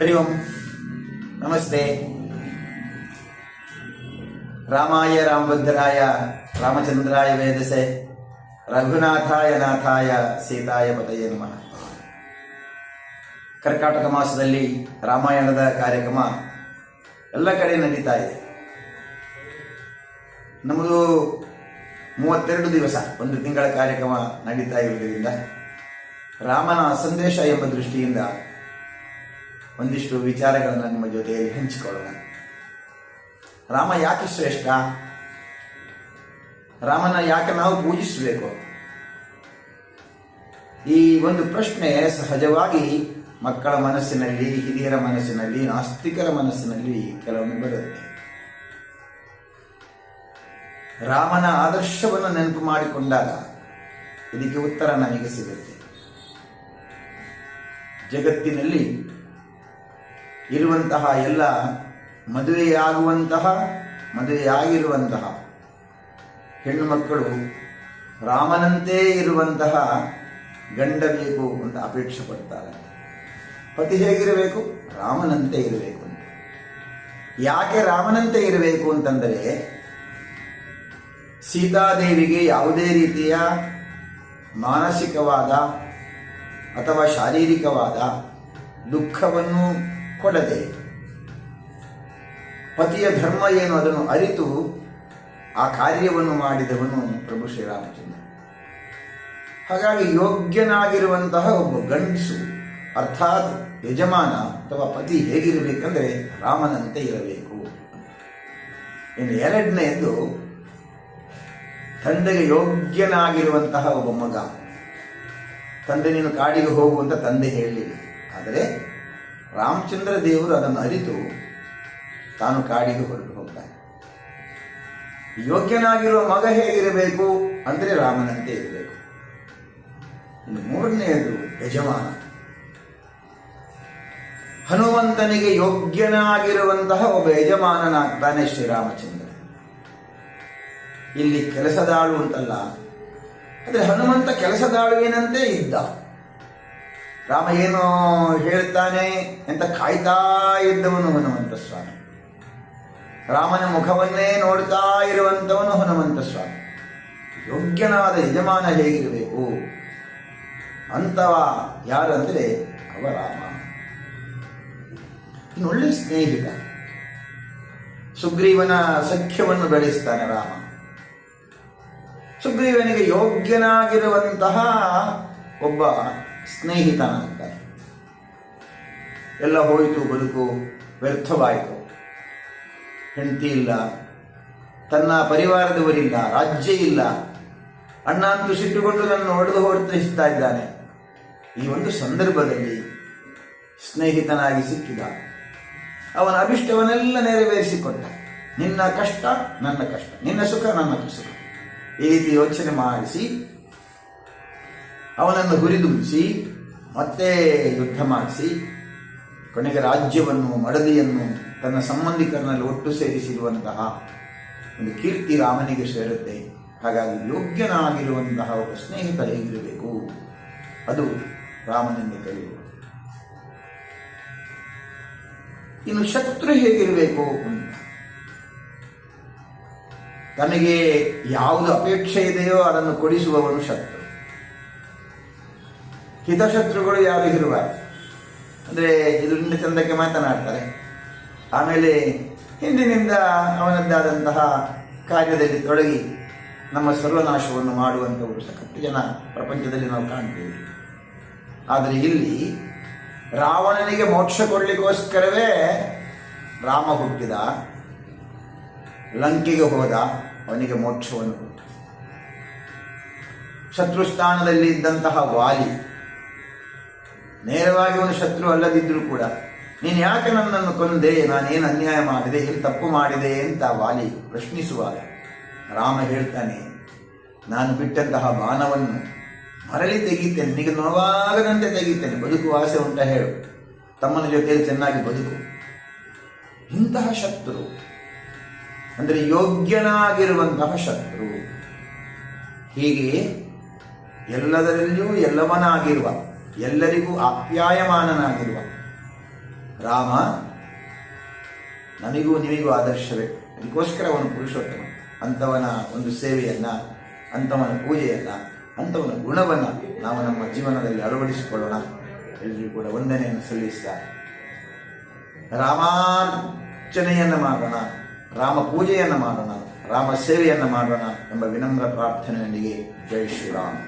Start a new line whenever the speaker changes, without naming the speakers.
ಹರಿ ಓಂ ನಮಸ್ತೆ ರಾಮಾಯ ರಾಮಭದ್ರಾಯ ರಾಮಚಂದ್ರಾಯ ವೇದಸೆ ರಘುನಾಥಾಯ ನಾಥಾಯ ಸೀತಾಯ ಪತಯೇ ನಮಃ ಕರ್ಕಾಟಕ ಮಾಸದಲ್ಲಿ ರಾಮಾಯಣದ ಕಾರ್ಯಕ್ರಮ ಎಲ್ಲ ಕಡೆ ನಡೀತಾ ಇದೆ. ನಮ್ಮದು ಮೂವತ್ತೆರಡು ದಿವಸ, ಒಂದು ತಿಂಗಳ ಕಾರ್ಯಕ್ರಮ ನಡೀತಾ ಇರುವುದರಿಂದ ರಾಮನ ಸಂದೇಶ ಎಂಬ ದೃಷ್ಟಿಯಿಂದ ಒಂದಿಷ್ಟು ವಿಚಾರಗಳನ್ನು ನಿಮ್ಮ ಜೊತೆಯಲ್ಲಿ ಹಂಚಿಕೊಳ್ಳೋಣ. ರಾಮ ಯಾಕೆ ಶ್ರೇಷ್ಠ? ರಾಮನ ಯಾಕೆ ನಾವು ಪೂಜಿಸಬೇಕು? ಈ ಒಂದು ಪ್ರಶ್ನೆ ಸಹಜವಾಗಿ ಮಕ್ಕಳ ಮನಸ್ಸಿನಲ್ಲಿ, ಹಿರಿಯರ ಮನಸ್ಸಿನಲ್ಲಿ, ನಾಸ್ತಿಕರ ಮನಸ್ಸಿನಲ್ಲಿ ಕೆಲವೊಮ್ಮೆ ಬರುತ್ತೆ. ರಾಮನ ಆದರ್ಶವನ್ನು ನೆನಪು ಮಾಡಿಕೊಂಡಾಗ ಇದಕ್ಕೆ ಉತ್ತರ ನನಗೆ ಸಿಗುತ್ತೆ. ಜಗತ್ತಿನಲ್ಲಿ ಇರುವಂತಹ ಎಲ್ಲ ಮದುವೆಯಾಗುವಂತಹ, ಮದುವೆಯಾಗಿರುವಂತಹ ಹೆಣ್ಣು ಮಕ್ಕಳು ರಾಮನಂತೆ ಇರುವಂತಹ ಗಂಡ ಬೇಕು ಅಂತ ಅಪೇಕ್ಷೆ ಪಡ್ತಾರೆ. ಪತಿ ಹೇಗಿರಬೇಕು? ರಾಮನಂತೆ ಇರಬೇಕು ಅಂತ. ಯಾಕೆ ರಾಮನಂತೆ ಇರಬೇಕು ಅಂತಂದರೆ, ಸೀತಾದೇವಿಗೆ ಯಾವುದೇ ರೀತಿಯ ಮಾನಸಿಕವಾದ ಅಥವಾ ಶಾರೀರಿಕವಾದ ದುಃಖವನ್ನು ಕೊಡದೆ ಪತಿಯ ಧರ್ಮ ಏನು ಅದನ್ನು ಅರಿತು ಆ ಕಾರ್ಯವನ್ನು ಮಾಡಿದವನು ಪ್ರಭು ಶ್ರೀರಾಮಚಂದ್ರ. ಹಾಗಾಗಿ ಯೋಗ್ಯನಾಗಿರುವಂತಹ ಒಬ್ಬ ಗಂಡಸು, ಅರ್ಥಾತ್ ಯಜಮಾನ ಅಥವಾ ಪತಿ ಹೇಗಿರಬೇಕಂದ್ರೆ ರಾಮನಂತೆ ಇರಬೇಕು. ಇನ್ನು ಎರಡನೆಯದು ತಂದೆಗೆ ಯೋಗ್ಯನಾಗಿರುವಂತಹ ಒಬ್ಬ ಮಗ. ತಂದೆ ನೀನು ಕಾಡಿಗೆ ಹೋಗುವಂತ ತಂದೆ ಹೇಳಲಿಲ್ಲ. ಆದರೆ ರಾಮಚಂದ್ರ ದೇವರು ಅದನ್ನು ಅರಿತು ತಾನು ಕಾಡಿಗೆ ಹೊರಟು ಹೋಗ್ತಾನೆ. ಯೋಗ್ಯನಾಗಿರುವ ಮಗ ಹೇಗಿರಬೇಕು? ಅಂದರೆ ರಾಮನಂತೆ ಇರಬೇಕು. ಇನ್ನು ಮೂರನೆಯದು ಯಜಮಾನ. ಹನುಮಂತನಿಗೆ ಯೋಗ್ಯನಾಗಿರುವಂತಹ ಒಬ್ಬ ಯಜಮಾನನಾಗ್ತಾನೆ ಶ್ರೀರಾಮಚಂದ್ರ. ಇಲ್ಲಿ ಕೆಲಸದಾಳು ಅಂತಲ್ಲ, ಆದರೆ ಹನುಮಂತ ಕೆಲಸದಾಳುವಿನಂತೆ ಇದ್ದ? ರಾಮ ಏನು ಹೇಳ್ತಾನೆ ಅಂತ ಕಾಯ್ತಾ ಇದ್ದವನು ಹನುಮಂತ ಸ್ವಾಮಿ. ರಾಮನ ಮುಖವನ್ನೇ ನೋಡ್ತಾ ಇರುವಂತವನು ಹನುಮಂತ ಸ್ವಾಮಿ. ಯೋಗ್ಯನಾದ ಯಜಮಾನ ಹೇಗಿರಬೇಕು? ಅಂತವ ಯಾರು ಅಂದರೆ ಅವ ರಾಮ ಇನ್ನೊಳ್ಳೆ ಸ್ನೇಹಿತ. ಸುಗ್ರೀವನ ಸಖ್ಯವನ್ನು ಬೆಳೆಸ್ತಾನೆ ರಾಮ. ಸುಗ್ರೀವನಿಗೆ ಯೋಗ್ಯನಾಗಿರುವಂತಹ ಒಬ್ಬ ಸ್ನೇಹಿತನಾಗ್ತಾನೆ ಎಲ್ಲ ಹೋಯಿತು, ಬದುಕು ವ್ಯರ್ಥವಾಯಿತು. ಹೆಂಡತಿ ಇಲ್ಲ, ತನ್ನ ಪರಿವಾರದವರಿಲ್ಲ, ರಾಜ್ಯ ಇಲ್ಲ. ಅಣ್ಣ ಅಂತೂ ಸಿಟ್ಟುಕೊಂಡು ನನ್ನ ಹೊಡೆದು ಹೊರತಿಸ್ತಾ ಇದ್ದಾನೆ. ಈ ಒಂದು ಸಂದರ್ಭದಲ್ಲಿ ಸ್ನೇಹಿತನಾಗಿ ಸಿಕ್ಕಿದ. ಅವನ ಅಭಿಷ್ಟವನ್ನೆಲ್ಲ ನೆರವೇರಿಸಿಕೊಟ್ಟ ನಿನ್ನ ಕಷ್ಟ, ನನ್ನ ಕಷ್ಟ, ನಿನ್ನ ಸುಖ, ನನ್ನ ಸುಖ. ಈ ರೀತಿ ಯೋಚನೆ ಮಾಡಿಸಿ ಅವನನ್ನು ಹುರಿದುಂಬಿಸಿ, ಮತ್ತೆ ಯುದ್ಧ ಮಾಡಿಸಿ, ಕೊನೆಗೆ ರಾಜ್ಯವನ್ನು, ಮಡದಿಯನ್ನು ತನ್ನ ಸಂಬಂಧಿಕರನಲ್ಲಿ ಒಟ್ಟು ಸೇರಿಸಿರುವಂತಹ ಒಂದು ಕೀರ್ತಿ ರಾಮನಿಗೆ ಸೇರುತ್ತೆ. ಹಾಗಾಗಿ ಯೋಗ್ಯನಾಗಿರುವಂತಹ ಒಬ್ಬ ಸ್ನೇಹಿತ ಹೇಗಿರಬೇಕು? ಅದು ರಾಮನಿಂದ ಕಲಿಯುವುದು. ಇನ್ನು ಶತ್ರು ಹೇಗಿರಬೇಕು? ತನಗೆ ಯಾವುದು ಅಪೇಕ್ಷೆ ಇದೆಯೋ ಅದನ್ನು ಕೊಡಿಸುವವನು ಶತ್ರು. ಹಿತಶತ್ರುಗಳು ಯಾರು ಇರುವ? ಅಂದರೆ ಇದರಿಂದ ಚಂದಕ್ಕೆ ಮಾತನಾಡ್ತಾರೆ. ಆಮೇಲೆ ಹಿಂದಿನಿಂದ ಅವನದ್ದಾದಂತಹ ಕಾರ್ಯದಲ್ಲಿ ತೊಡಗಿ ನಮ್ಮ ಸರ್ವನಾಶವನ್ನು ಮಾಡುವಂಥವರು ಸಾಕಷ್ಟು ಜನ ಪ್ರಪಂಚದಲ್ಲಿ ನಾವು ಕಾಣ್ತೀವಿ. ಆದರೆ ಇಲ್ಲಿ ರಾವಣನಿಗೆ ಮೋಕ್ಷ ಕೊಡಲಿಕ್ಕೋಸ್ಕರವೇ ರಾಮ ಹುಟ್ಟಿದ, ಲಂಕೆಗೆ ಹೋದ, ಅವನಿಗೆ ಮೋಕ್ಷವನ್ನು ಕೊಟ್ಟ. ಶತ್ರುಸ್ಥಾನದಲ್ಲಿ ಇದ್ದಂತಹ ವಾಲಿ ನೇರವಾಗಿ ಅವನು ಶತ್ರು ಅಲ್ಲದಿದ್ದರೂ ಕೂಡ, ನೀನು ಯಾಕೆ ನನ್ನನ್ನು ಕೊಂದೆ? ನಾನೇನು ಅನ್ಯಾಯ ಮಾಡಿದೆ? ಏನು ತಪ್ಪು ಮಾಡಿದೆ ಅಂತ ವಾಲಿ ಪ್ರಶ್ನಿಸುವಾಗ ರಾಮ ಹೇಳ್ತಾನೆ, ನಾನು ಬಿಟ್ಟಂತಹ ಬಾಣವನ್ನು ಮರಳಿ ತೆಗೀತೇನೆ ನಿನಗೆ ನೋವಾಗದಂತೆ ತೆಗೀತೇನೆ ಬದುಕು ಆಸೆ ಉಂಟ ಹೇಳು. ತಮ್ಮನ ಜೊತೆಯಲ್ಲಿ ಚೆನ್ನಾಗಿ ಬದುಕು. ಇಂತಹ ಶತ್ರು, ಅಂದರೆ ಯೋಗ್ಯನಾಗಿರುವಂತಹ ಶತ್ರು, ಹೀಗೆ ಎಲ್ಲದರಲ್ಲಿಯೂ ಎಲ್ಲವನಾಗಿರುವ ಎಲ್ಲರಿಗೂ ಆಪ್ಯಾಯಮಾನನಾಗಿರುವ ರಾಮ ನಮಿಗೂ ನಿಮಿಗೂ ಆದರ್ಶವೇ. ಅದಕ್ಕೋಸ್ಕರ ಅವನು ಪುರುಷೋತ್ತಮ. ಅಂಥವನ ಒಂದು ಸೇವೆಯನ್ನು ಅಂಥವನ ಪೂಜೆಯನ್ನು ಅಂಥವನ ಗುಣವನ್ನು ನಾವು ನಮ್ಮ ಜೀವನದಲ್ಲಿ ಅಳವಡಿಸಿಕೊಳ್ಳೋಣ. ಎಲ್ಲರಿಗೂ ಕೂಡ ವಂದನೆಯನ್ನು ಸಲ್ಲಿಸ್ತಾ, ರಾಮಾರ್ಚನೆಯನ್ನು ಮಾಡೋಣ, ರಾಮ ಪೂಜೆಯನ್ನು ಮಾಡೋಣ, ರಾಮ ಸೇವೆಯನ್ನು ಮಾಡೋಣ ಎಂಬ ವಿನಮ್ರ ಪ್ರಾರ್ಥನೆಯೊಂದಿಗೆ ಜೈ ಶ್ರೀರಾಮ್.